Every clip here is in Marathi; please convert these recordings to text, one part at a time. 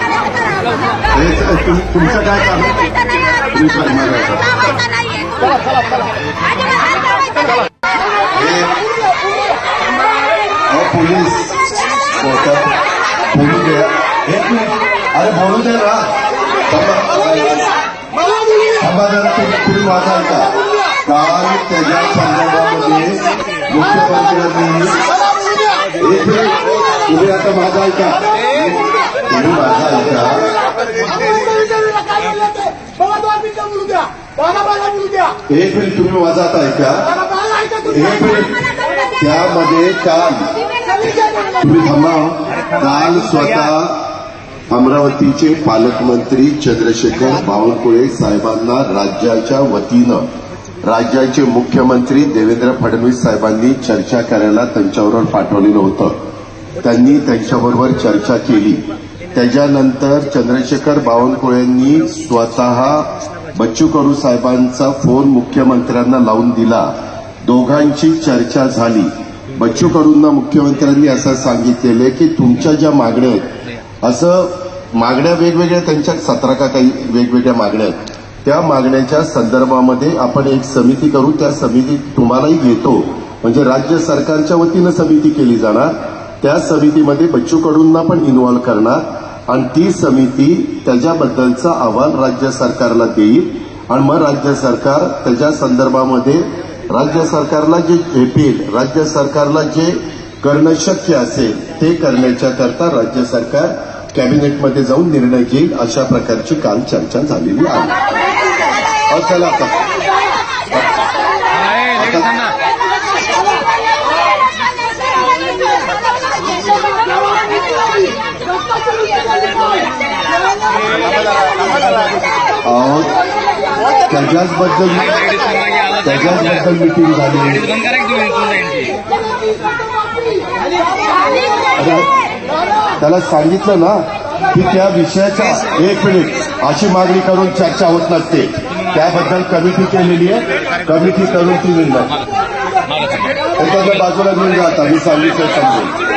हे तुम- तुमचं काय काम आहे? तुम्ही करणार आहे का? हे अहो, पोलीस बोलतात. बोलू द्या एक मिनिट अरे बोलू द्या ना थांबा. थांबा जरा तुम्ही तुम्ही वाचाल का काल त्याच्या संदर्भामध्ये मुख्यमंत्र्यांनी एक मिनिट तुम्ही आता माझा ऐका. तुम्ही माझा ऐका. एक मिनिट तुम्ही माझा आता ऐका. ऐका एक मिनिट. त्यामध्ये काल तुम्ही थांबा. काल स्वतः अमरावतीचे पालकमंत्री चंद्रशेखर बावनकुळे साहेबांना राज्याच्या वतीनं राज्याचे मुख्यमंत्री देवेंद्र फडणवीस साहेबांनी चर्चा करायला त्यांच्याबरोबर पाठवलेलं होतं. त्यांनी त्यांच्याबरोबर चर्चा केली. त्याच्यानंतर चंद्रशेखर बावनकुळेंनी स्वतः बच्चू कडू साहेबांचा फोन मुख्यमंत्र्यांना लावून दिला. दोघांची चर्चा झाली. बच्चू कडूंना मुख्यमंत्र्यांनी असं सांगितलेले की तुमच्या ज्या मागण्या आहेत असं मागण्या वेगवेगळ्या त्यांच्या सतरा का काही वेगवेगळ्या मागण्या आहेत. त्या मागण्याच्या संदर्भामध्ये आपण एक समिती करू. त्या समितीत तुम्हालाही घेतो. म्हणजे राज्य सरकारच्या वतीनं समिती केली जाणार. त्या समितीमध्ये बच्चू कडूंना पण इन्व्हॉल्व्ह करणार आणि ती समिती त्याच्याबद्दलचा अहवाल राज्य सरकारला देईल आणि मग राज्य सरकार त्याच्या संदर्भामध्ये राज्य सरकारला जे झेपेल राज्य सरकारला जे करणं शक्य असेल ते करण्याच्या करता राज्य सरकार कॅबिनेटमध्ये जाऊन निर्णय घेईल अशा प्रकारची काल चर्चा झालेली आहे. चला आता. त्याच्याचबद्दल त्याच्याचबद्दल मिटिंग झाली. त्याला सांगितलं ना की त्या विषयाच्या एक मिनिट अशी मागणी करून चर्चा होत नसते. त्याबद्दल कमिटी केलेली आहे. कमिटी करून ती निर्णय एखाद्या बाजूला घेऊन जाता मी सांगितलं समजून.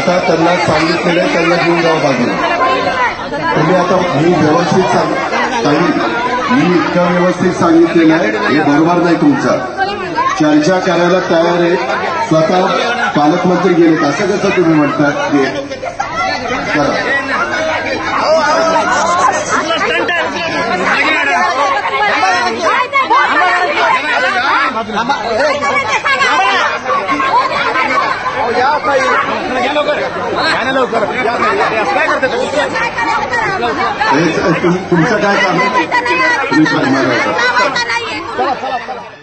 आता त्यांना सांगितलेलं आहे त्यांना घेऊन जावं लागेल. तुम्ही आता मी व्यवस्थित सांग ताई, मी इतकं व्यवस्थित सांगितलेलं आहे हे बरोबर नाही तुमचं. चर्चा करायला तयार आहे. स्वतः पालकमंत्री गेलेत असं कसं तुम्ही म्हणतात की करा. हे तुम- तुमचं काय काम आहे तुम्ही करणार आहे का? नाही